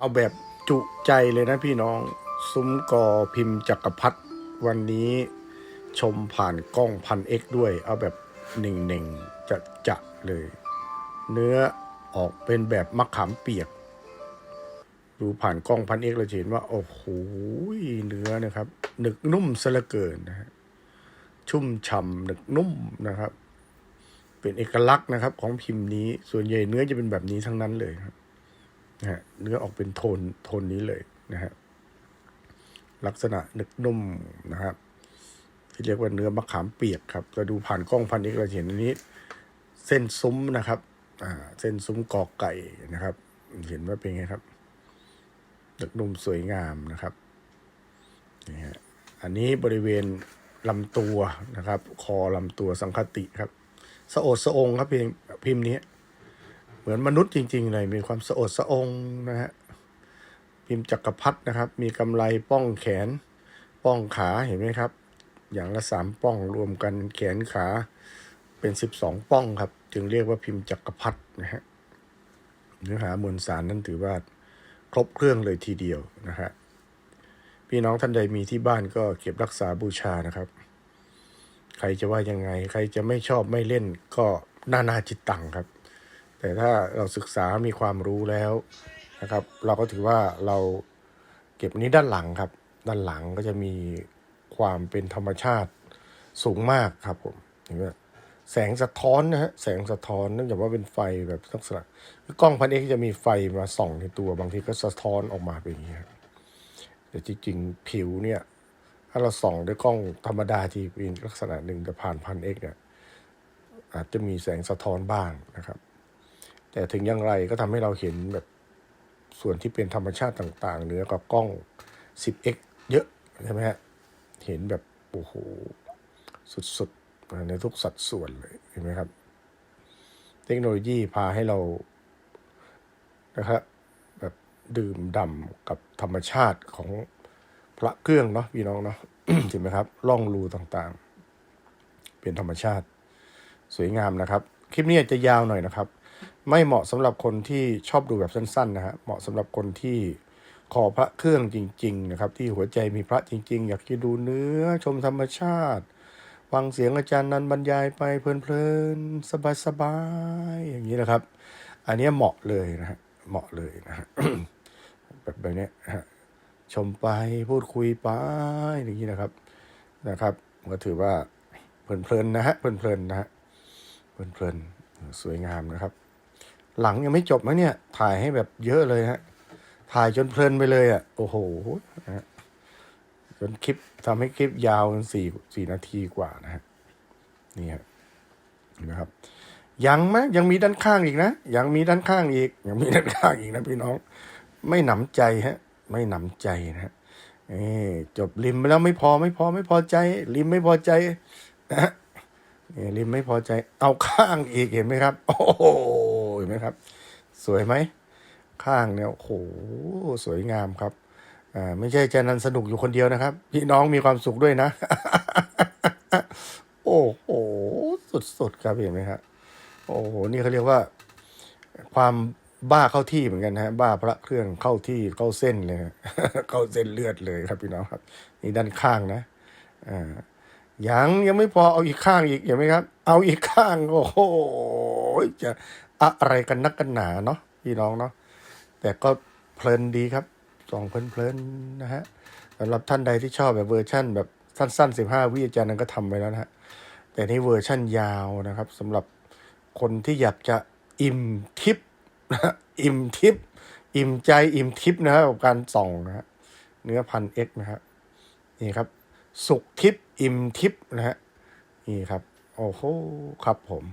เอาแบบจุใจเลยนะพี่น้อง ซุ้มกอพิมพ์จักรพัฒวันนี้ชมผ่านกล้องพันเอ็กด้วย เอาแบบหนึ่งหนึ่งจะจะเลย เนื้อออกเป็นแบบมะขามเปียก ดูผ่านกล้องพันเอ็กเราเห็นว่า โอ้โหเนื้อนะครับหนึกนุ่มซะเหลือเกินนะฮะชุ่มฉ่ำหนึกนุ่มนะครับ เป็นเอกลักษณ์นะครับ ของพิมพ์นี้ส่วนใหญ่เนื้อจะเป็นแบบนี้ทั้งนั้นเลยครับ นะฮะเนื้อออกเป็นโทนโทนนี้เลยนะฮะลักษณะนึกนุ่มนะครับที่เรียกว่าเนื้อมะขามเปียกครับจะดูผ่านกล้องพันนี้เราจะเห็นอันนี้ เส้นซุ้มนะครับอ่าเส้นซุ้มกอกไก่นะครับ เห็นว่าเป็นไงครับนึกนุ่มสวยงามนะครับนี่ฮะอันนี้บริเวณลำตัวนะครับ คอลำตัวสังคติครับสะโอดสะองครับเพียงพิมพ์นี้ เหมือนมนุษย์จริงๆเลยมีความสะอดสะองนะฮะพิมพ์จักรพรรดินะครับ มีกำไรป้องแขน ป้องขาเห็นไหมครับ อย่างละสามป้องรวมกันแขนขาเป็นสิบสองป้องครับ จึงเรียกว่าพิมพ์จักรพรรดินะฮะเนื้อหามวลสารนั้นถือว่าครบเครื่องเลยทีเดียวนะฮะพี่น้องท่านใดมีที่บ้านก็เก็บรักษาบูชานะครับ ใครจะว่ายังไง ใครจะไม่ชอบไม่เล่นก็นานาจิตตังครับ แต่ถ้าเราศึกษามีความรู้แล้วนะครับ เราก็ถือว่าเราเก็บอันนี้ด้านหลังครับ ด้านหลังก็จะมีความเป็นธรรมชาติสูงมากครับผมเห็นไหมแสงสะท้อนนะฮะแสงสะท้อนเนื่องจากว่าเป็นไฟแบบลักษณะคือกล้องพันเอ็กจะมีไฟมาส่องในตัวบางทีก็สะท้อนออกมาเป็นอย่างนี้ครับแต่จริงๆผิวเนี่ย ถ้าเราส่องด้วยกล้องธรรมดาที่เป็นลักษณะหนึ่งแต่ผ่านพันเอ็กเนี่ยอาจจะมีแสงสะท้อนบ้างนะครับ แต่ถึงอย่างไรก็ทำให้เราเห็นแบบส่วนที่เป็นธรรมชาติต่างๆเหนือกับกล้อง 10x เยอะใช่ไหมฮะ เห็นแบบโอ้โหสุดๆในทุกสัดส่วนเลยเห็นไหมครับ เทคโนโลยีพาให้เรานะครับแบบดื่มด่ำกับธรรมชาติของพระเครื่องเนาะพี่น้องเนาะเห็นไหมครับร่องรูต่างๆ เป็นธรรมชาติ สวยงามนะครับ คลิปนี้อาจจะยาวหน่อยนะครับ ไม่เหมาะสำหรับคนที่ชอบดูแบบสั้นๆนะฮะเหมาะสำหรับคนที่ขอพระเครื่องจริง ๆ นะครับ ที่หัวใจมีพระจริง ๆ อยากจะดูเนื้อชมธรรมชาติฟังเสียงอาจารย์นันบรรยายไปเพลินๆสบายๆอย่างนี้นะครับ อันนี้เหมาะเลยนะฮะเหมาะเลยนะฮะแบบแบบนี้ฮะชมไปพูดคุยไปอย่างนี้นะครับนะครับ ก็ถือว่าเพลินๆนะฮะเพลินๆนะฮะเพลินๆสวยงามนะครับ หลังยังไม่จบนะเนี่ย ถ่ายให้แบบเยอะเลยฮะ ถ่ายจนเพลินไปเลยอะ โอ้โหฮะจนคลิปทำให้คลิปยาวเป็นสี่สี่นาทีกว่านะฮะนี่ฮะนะครับ ยังไหมยังมีด้านข้างอีกนะยังมีด้านข้างอีก ยังมีด้านข้างอีกนะพี่น้อง ไม่หนำใจฮะ ไม่หนำใจนะฮะนี่จบริมไปแล้วไม่พอไม่พอไม่พอใจ ริมไม่พอใจนะนี่ริมไม่พอใจ เอาข้างอีกเห็นไหมครับ โอ้โห ไหมครับ สวยไหม ข้างเนี่ยโอ้โหสวยงามครับอ่าไม่ใช่แจนันสนุกอยู่คนเดียวนะครับ พี่น้องมีความสุขด้วยนะ โอ้โหสุดๆครับเห็นไหมครับโอ้โหนี่เขาเรียกว่า ความบ้าเข้าที่เหมือนกันนะฮะ บ้าพระเครื่องเข้าที่เข้าเส้นเลยเข้าเส้นเลือดเลยครับพี่น้องครับ นี่ด้านข้างนะอ่ายังยังไม่พอเอาอีกข้างอีกเห็นไหมครับ เอาอีกข้างโอ้โหจะ อะไรกันนักกันหนาเนาะพี่น้องเนาะแต่ก็เพลินดีครับส่องเพลินๆนะฮะสำหรับท่านใดที่ชอบแบบเวอร์ชั่นแบบสั้นๆสิบห้าวิอาจารย์นั้นก็ทำไปแล้วนะฮะแต่นี่เวอร์ชั่นยาวนะครับสำหรับคนที่อยากจะอิ่มทิพนะฮะอิ่มทิพอิ่มใจอิ่มทิพนะครับกับการส่องนะฮะเนื้อพันเอ็กนะฮะนี่ครับ สุขทิพอิ่มทิพนะฮะนี่ครับ โอ้โหครับผม